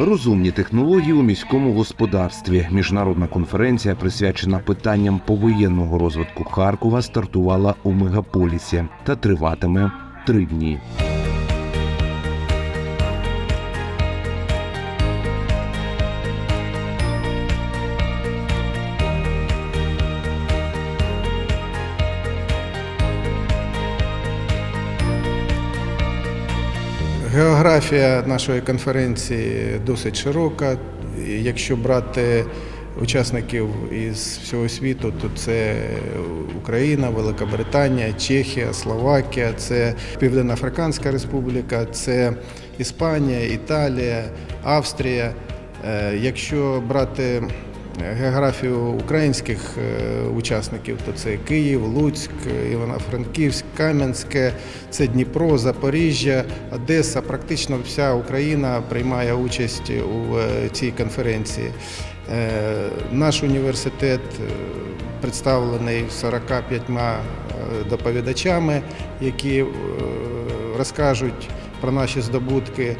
Розумні технології у міському господарстві. Міжнародна конференція, присвячена питанням повоєнного розвитку Харкова, стартувала у мегаполісі та триватиме три дні. Географія нашої конференції досить широка. Якщо брати учасників із всього світу, то це Україна, Великобританія, Чехія, Словакія, це Південно-Африканська Республіка, це Іспанія, Італія, Австрія. Е, Якщо брати географію українських е, учасників, то це Київ, Луцьк, Івано-Франківськ, Кам'янське, це Дніпро, Запоріжжя, Одеса. Практично вся Україна приймає участь у е, цій конференції. Е, Наш університет е, представлений 45 доповідачами, які е, розкажуть про наші здобутки.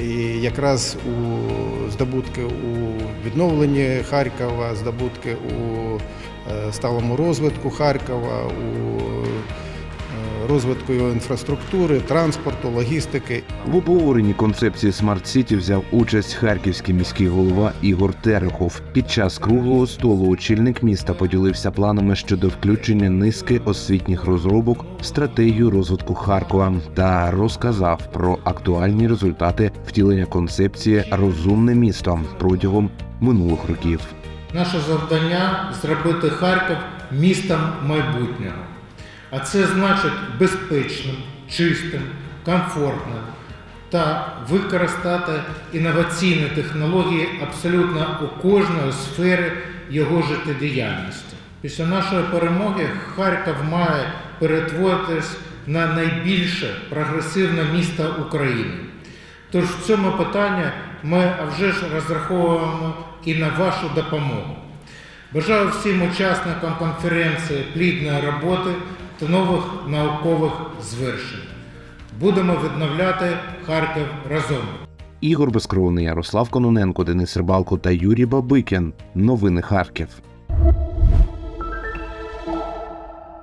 І якраз у здобутки у відновленні Харкова, здобутки у е, сталому розвитку Харкова, у розвитку його інфраструктури, транспорту, логістики. В обговоренні концепції Смарт Сіті взяв участь харківський міський голова Ігор Терехов. Під час круглого столу очільник міста поділився планами щодо включення низки освітніх розробок в стратегію розвитку Харкова та розказав про актуальні результати втілення концепції Розумне місто протягом минулих років. Наше завдання зробити Харків містом майбутнього. А це значить безпечним, чистим, комфортним та використати інноваційні технології абсолютно у кожної сфері його життєдіяльності. Після нашої перемоги Харків має перетворитись на найбільше прогресивне місто України. Тож в цьому питанні ми вже ж розраховуємо і на вашу допомогу. Бажаю всім учасникам конференції плідної роботи та нових наукових звершень. Будемо відновляти Харків разом. Ігор Безкровний, Ярослав Кононенко, Денис Рибалко та Юрій Бабикін. Новини Харків.